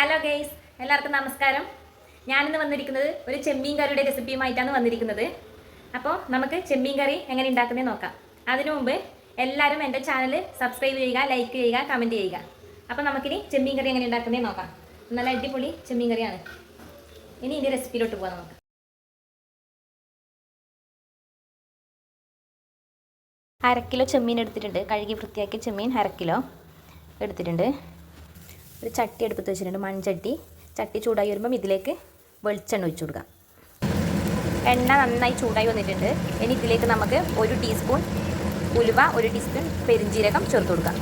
Hello guys എല്ലാവർക്കും നമസ്കാരം. ഞാനിന്ന് വന്നിരിക്കുന്നത് ഒരു ചെമ്മീൻ കറിയുടെ റെസിപ്പിയുമായിട്ടാണ് വന്നിരിക്കുന്നത്. അപ്പോൾ നമുക്ക് ചെമ്മീൻ കറി എങ്ങനെ ഉണ്ടാക്കുന്നത് നോക്കാം. അതിനു മുമ്പ് എല്ലാവരും എന്റെ ചാനൽ സബ്സ്ക്രൈബ് ചെയ്യുക ലൈക്ക് ചെയ്യുക കമന്റ് ചെയ്യുക. അപ്പോൾ നമുക്കിനി ചെമ്മീൻ കറി എങ്ങനെ ഉണ്ടാക്കുന്നത് നോക്കാം. നല്ല അടിപൊളി ചെമ്മീൻ കറിയാണ് ഇനി ഇതിന്റെ റെസിപ്പിയിലോട്ട് പോകാം നമുക്ക്. അര കിലോ ചെമ്മീൻ എടുത്തിട്ടുണ്ട്. കഴുകി വൃത്തിയാക്കിയ ചെമ്മീൻ അര കിലോ എടുത്തിട്ടുണ്ട്. ഒരു ചട്ടി എടുത്ത് വെച്ചിട്ടുണ്ട് മൺചട്ടി. ചട്ടി ചൂടായി വരുമ്പം ഇതിലേക്ക് വെളിച്ചെണ്ണ ഒഴിച്ചു കൊടുക്കാം. എണ്ണ നന്നായി ചൂടായി വന്നിട്ടുണ്ട്. ഇനി ഇതിലേക്ക് നമുക്ക് ഒരു ടീസ്പൂൺ ഉലുവ ഒരു ടീസ്പൂൺ പെരിഞ്ജീരകം ചേർത്ത് കൊടുക്കാം.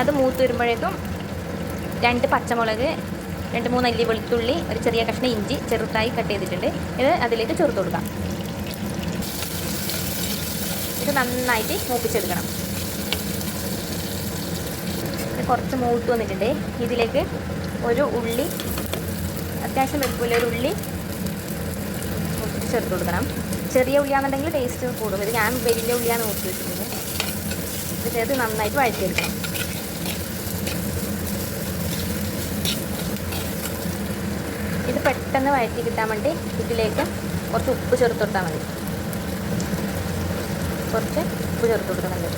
അത് മൂത്ത് വരുമ്പോഴേക്കും രണ്ട് പച്ചമുളക് രണ്ട് മൂന്ന് അല്ലി വെളുത്തുള്ളി ഒരു ചെറിയ കഷ്ണം ഇഞ്ചി ചെറുതായി കട്ട് ചെയ്തിട്ടുണ്ട്. ഇത് അതിലേക്ക് ചേർത്ത് കൊടുക്കാം. ഇത് നന്നായിട്ട് മൂപ്പിച്ചെടുക്കണം. ഇത് കുറച്ച് മൂത്ത് വന്നിട്ടുണ്ട്. ഇതിലേക്ക് ഒരു ഉള്ളി അത്യാവശ്യം വെളുപ്പില്ല ഒരു ഉള്ളി ചേർത്ത് കൊടുക്കണം. ചെറിയ ഉള്ളിയാണെന്നുണ്ടെങ്കിൽ ടേസ്റ്റ് കൂടും. ഇത് ഞാൻ വലിയ ഉള്ളിയാണ് മൂത്ത് വെച്ചിട്ടുണ്ട് ഇത് ചേർത്ത് നന്നായിട്ട് വഴറ്റിയെടുക്കണം. ഇത് പെട്ടെന്ന് വഴറ്റി കിട്ടാൻ വേണ്ടി ഇതിലേക്ക് കുറച്ച് ഉപ്പ് ചേർത്ത് കൊടുത്താൽ മതി. കുറച്ച് ഉപ്പ് ചേർത്ത് കൊടുക്കുന്നുണ്ട്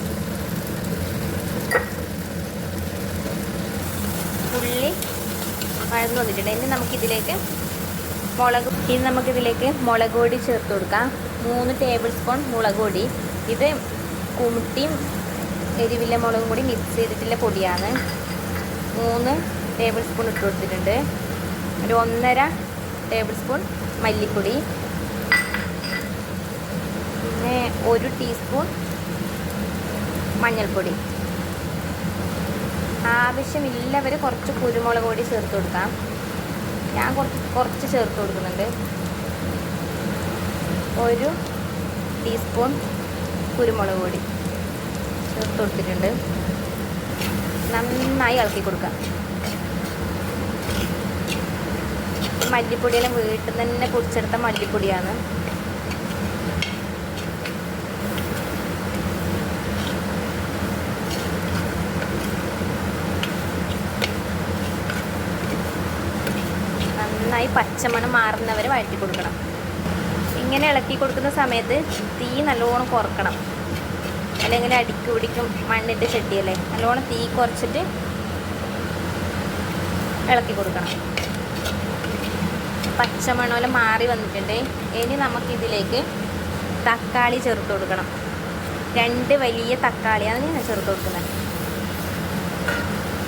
ഉള്ളി വഴന്നു വന്നിട്ടുണ്ട്. ഇനി നമുക്കിതിലേക്ക് മുളക് ഇനി നമുക്കിതിലേക്ക് മുളക് പൊടി ചേർത്ത് കൊടുക്കാം. മൂന്ന് ടേബിൾ സ്പൂൺ മുളക് പൊടി. ഇത് കുമുട്ടിയും എരിവില്ല മുളകും കൂടി മിക്സ് ചെയ്തിട്ടുള്ള പൊടിയാണ്. മൂന്ന് ടേബിൾ സ്പൂൺ ഇട്ട് കൊടുത്തിട്ടുണ്ട്. ഒരു ഒന്നര ടേബിൾ സ്പൂൺ മല്ലിപ്പൊടി. പിന്നെ ഒരു ടീസ്പൂൺ മഞ്ഞൾപ്പൊടി. ആവശ്യമില്ലവർ കുറച്ച് കുരുമുളക് പൊടി ചേർത്ത് കൊടുക്കാം. ഞാൻ കുറച്ച് കുറച്ച് ചേർത്ത് കൊടുക്കുന്നുണ്ട്. ഒരു ടീസ്പൂൺ കുരുമുളക് പൊടി ചേർത്ത് കൊടുത്തിട്ടുണ്ട്. നന്നായി ഇളക്കി കൊടുക്കാം. മല്ലിപ്പൊടിയെല്ലാം വീട്ടിൽ നിന്ന് തന്നെ പൊടിച്ചെടുത്ത മല്ലിപ്പൊടിയാണ്. നന്നായി പച്ചമണം മാറുന്നവരെ വഴറ്റി കൊടുക്കണം. ഇങ്ങനെ ഇളക്കി കൊടുക്കുന്ന സമയത്ത് തീ നല്ലോണം കുറക്കണം. അല്ലെങ്കിൽ അടിക്ക് പിടിക്കും മണ്ണിട്ട് ചെട്ടിയല്ലേ. നല്ലോണം തീ കുറച്ചിട്ട് ഇളക്കി കൊടുക്കണം. പച്ചമണമെല്ലാം മാറി വന്നിട്ടുണ്ട്. ഇനി നമുക്കിതിലേക്ക് തക്കാളി ചേർത്ത് കൊടുക്കണം. രണ്ട് വലിയ തക്കാളിയാണ് ഞാൻ ചേർത്ത് കൊടുക്കുന്നത്.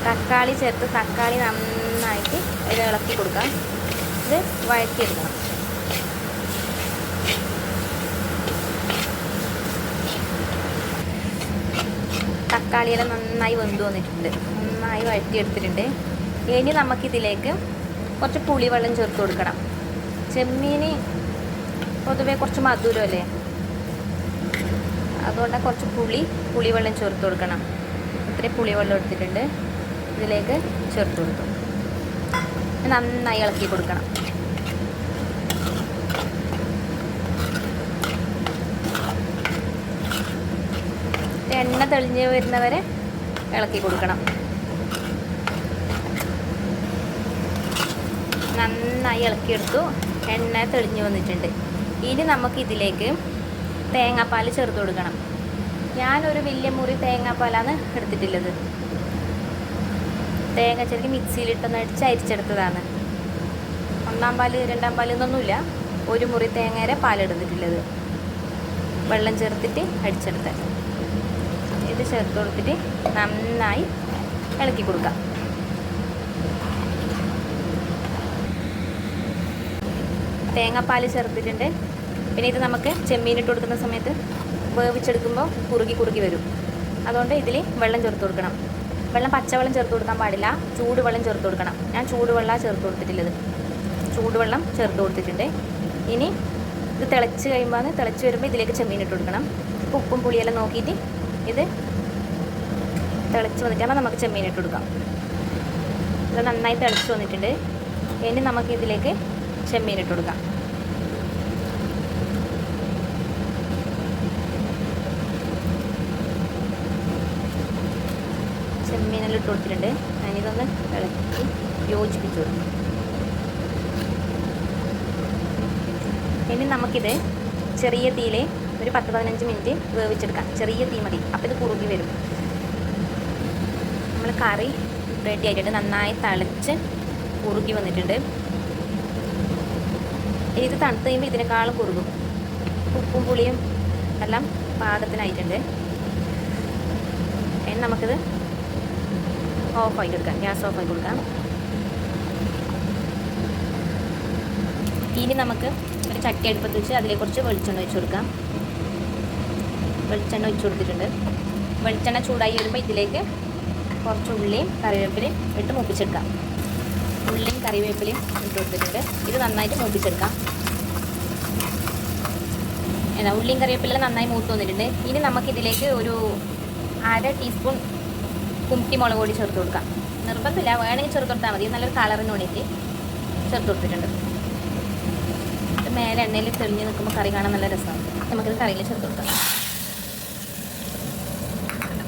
തക്കാളി ചേർത്ത് തക്കാളി നന്നായിട്ട് ഇളക്കി കൊടുക്കാം. ഇത് വഴറ്റിയെടുക്കണം. തക്കാളിയെല്ലാം നന്നായി വെന്ത് വന്നിട്ടുണ്ട്. നന്നായി വഴറ്റിയെടുത്തിട്ടുണ്ട്. ഇനി നമുക്കിതിലേക്ക് കുറച്ച് പുളിവെള്ളം ചേർത്ത് കൊടുക്കണം. ചെമ്മീന് പൊതുവേ കുറച്ച് മധുരമല്ലേ അതുകൊണ്ട് കുറച്ച് പുളി പുളിവെള്ളം ചേർത്ത് കൊടുക്കണം. ഇത്രയും പുളിവെള്ളം എടുത്തിട്ടുണ്ട്. ഇതിലേക്ക് ചേർത്ത് കൊടുക്കും നന്നായി ഇളക്കി കൊടുക്കണം എണ്ണ തെളിഞ്ഞ് വരുന്നവരെ ഇളക്കി കൊടുക്കണം. നന്നായി ഇളക്കിയെടുത്തു. എണ്ണ തെളിഞ്ഞു വന്നിട്ടുണ്ട്. ഇനി നമുക്കിതിലേക്ക് തേങ്ങാപ്പാൽ ചേർത്ത് കൊടുക്കണം. ഞാനൊരു വലിയ മുറി തേങ്ങാപ്പാലാണ് എടുത്തിട്ടുള്ളത്. തേങ്ങ ചെറുക്കി മിക്സിയിലിട്ടൊന്ന് അടിച്ച് അരിച്ചെടുത്തതാണ്. ഒന്നാം പാൽ രണ്ടാം പാൽ എന്നൊന്നുമില്ല. ഒരു മുറി തേങ്ങയുടെ പാലെടുത്തിട്ടുള്ളത്. വെള്ളം ചേർത്തിട്ട് അടിച്ചെടുത്ത ഇത് ചേർത്ത് കൊടുത്തിട്ട് നന്നായി ഇളക്കി കൊടുക്കാം. തേങ്ങാപ്പാൽ ചേർത്തിട്ടുണ്ട്. പിന്നെ ഇത് നമുക്ക് ചെമ്മീനിട്ട് കൊടുക്കുന്ന സമയത്ത് വേവിച്ചെടുക്കുമ്പോൾ കുറുകി കുറുകി വരും. അതുകൊണ്ട് ഇതിൽ വെള്ളം ചേർത്ത് കൊടുക്കണം. വെള്ളം പച്ചവെള്ളം ചേർത്ത് കൊടുക്കാൻ പാടില്ല. ചൂടുവെള്ളം ചേർത്ത് കൊടുക്കണം. ഞാൻ ചൂടുവെള്ളമാണ് ചേർത്ത് കൊടുത്തിട്ടുള്ളത്. ചൂടുവെള്ളം ചേർത്ത് കൊടുത്തിട്ടുണ്ട്. ഇനി ഇത് തിളച്ച് കഴിയുമ്പോൾ തിളച്ച് വരുമ്പോൾ ഇതിലേക്ക് ചെമ്മീൻ ഇട്ട് കൊടുക്കണം. ഉപ്പും പുളിയെല്ലാം നോക്കിയിട്ട് ഇത് തിളച്ച് വന്നിട്ടാണ് നമുക്ക് ചെമ്മീൻ ഇട്ട് കൊടുക്കാം. ഇത് നന്നായി തിളച്ച് വന്നിട്ടുണ്ട്. ഇനി നമുക്ക് ഇതിലേക്ക് ചെമ്മീൻ ഇട്ട് കൊടുക്കാം. ചെമ്മീനെല്ലാം ഇട്ട് കൊടുത്തിട്ടുണ്ട്. ഞാനിതൊന്ന് ഇളക്കി യോജിപ്പിച്ചു കൊടുക്കും. ഇനി നമുക്കിത് ചെറിയ തീയിലേ ഒരു പത്ത് പതിനഞ്ച് മിനിറ്റ് വേവിച്ചെടുക്കാം. ചെറിയ തീ മതി. അപ്പോൾ ഇത് കുറുകി വരും. നമ്മൾ കറി റെഡി ആയിട്ടുണ്ട്. നന്നായി തളിച്ച് കുറുകി വന്നിട്ടുണ്ട്. ഇത് തണുത്ത് കഴിയുമ്പോൾ ഇതിനേക്കാളും കുറുകും. ഉപ്പും പുളിയും എല്ലാം പാകത്തിനായിട്ടുണ്ട്. ഇനി നമുക്കിത് ഓഫ് കൊടുക്കാം. ഗ്യാസ് ഓഫ് കൊടുക്കാം. ഇനി നമുക്ക് ഒരു ചട്ടി അടുപ്പത്ത് വെച്ച് അതിലേക്ക് കുറച്ച് വെളിച്ചെണ്ണ ഒഴിച്ച് കൊടുക്കാം. വെളിച്ചെണ്ണ ഒഴിച്ചു കൊടുത്തിട്ടുണ്ട്. വെളിച്ചെണ്ണ ചൂടായി വരുമ്പോൾ ഇതിലേക്ക് കുറച്ച് ഉള്ളിയും കറിവേപ്പിലയും ഇട്ട് മൂപ്പിച്ചെടുക്കാം. ഉള്ളിയും കറിവേപ്പിലയും ഇട്ട് കൊടുത്തിട്ടുണ്ട്. ഇത് നന്നായിട്ട് മൂപ്പിച്ചെടുക്കാം. എന്നാ ഉള്ളിയും കറിവേപ്പില നന്നായി മൂത്ത് വന്നിട്ടുണ്ട്. ഇനി നമുക്കിതിലേക്ക് ഒരു അര ടീസ്പൂൺ കുമ്പി മുളക് പൊടി ചേർത്ത് കൊടുക്കാം. നിർബന്ധമില്ല. വേണമെങ്കിൽ ചേർത്ത് കൊടുത്താൽ മതി. നല്ലൊരു കളറിന് വേണ്ടിയിട്ട് ചേർത്ത് കൊടുത്തിട്ടുണ്ട്. മേലെ എണ്ണയിൽ തെളിഞ്ഞ് നിൽക്കുമ്പോൾ കറി കാണാൻ നല്ല രസമാണ്. നമുക്കിത് കറിയിൽ ചേർത്ത് കൊടുക്കാം.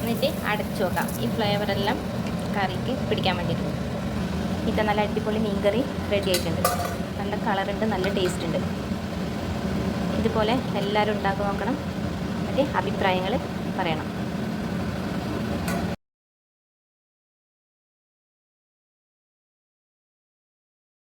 എന്നിട്ട് അടച്ചു വെക്കാം. ഈ ഫ്ലേവറെല്ലാം കറിക്ക് പിടിക്കാൻ വേണ്ടിയിട്ട്. ഇപ്പം നല്ല അടിപൊളി മീൻ കറി റെഡി ആയിട്ടുണ്ട്. നല്ല കളറുണ്ട് നല്ല ടേസ്റ്റ് ഉണ്ട്. ഇതുപോലെ എല്ലാവരും ഉണ്ടാക്കി നോക്കണം. എന്നിട്ട് അഭിപ്രായങ്ങൾ പറയണം.